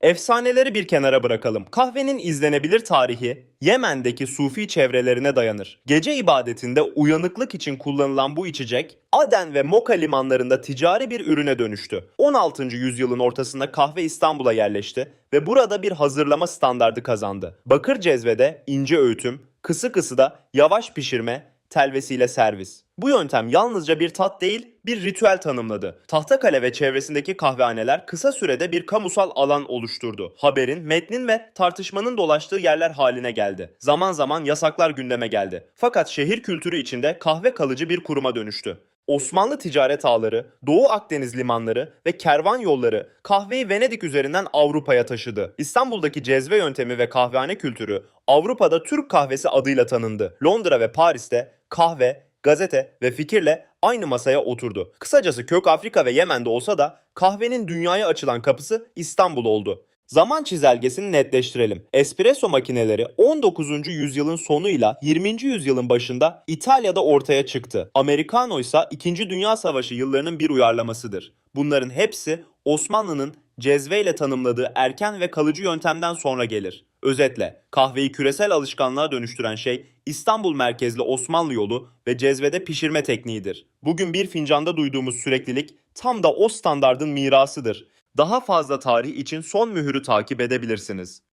Efsaneleri bir kenara bırakalım. Kahvenin izlenebilir tarihi Yemen'deki Sufi çevrelerine dayanır. Gece ibadetinde uyanıklık için kullanılan bu içecek Aden ve Moka limanlarında ticari bir ürüne dönüştü. 16. yüzyılın ortasında kahve İstanbul'a yerleşti ve burada bir hazırlama standardı kazandı. Bakır cezvede ince öğütüm, kısı kısı da yavaş pişirme, telvesiyle servis. Bu yöntem yalnızca bir tat değil, bir ritüel tanımladı. Tahtakale ve çevresindeki kahvehaneler kısa sürede bir kamusal alan oluşturdu. Haberin, metnin ve tartışmanın dolaştığı yerler haline geldi. Zaman zaman yasaklar gündeme geldi. Fakat şehir kültürü içinde kahve kalıcı bir kuruma dönüştü. Osmanlı ticaret ağları, Doğu Akdeniz limanları ve kervan yolları kahveyi Venedik üzerinden Avrupa'ya taşıdı. İstanbul'daki cezve yöntemi ve kahvehane kültürü Avrupa'da Türk kahvesi adıyla tanındı. Londra ve Paris'te kahve, gazete ve fikirle aynı masaya oturdu. Kısacası kök Afrika ve Yemen'de olsa da kahvenin dünyaya açılan kapısı İstanbul oldu. Zaman çizelgesini netleştirelim. Espresso makineleri 19. yüzyılın sonuyla 20. yüzyılın başında İtalya'da ortaya çıktı. Americano ise 2. Dünya Savaşı yıllarının bir uyarlamasıdır. Bunların hepsi Osmanlı'nın cezveyle tanımladığı erken ve kalıcı yöntemden sonra gelir. Özetle kahveyi küresel alışkanlığa dönüştüren şey İstanbul merkezli Osmanlı yolu ve cezvede pişirme tekniğidir. Bugün bir fincanda duyduğumuz süreklilik tam da o standardın mirasıdır. Daha fazla tarih için son mühürü takip edebilirsiniz.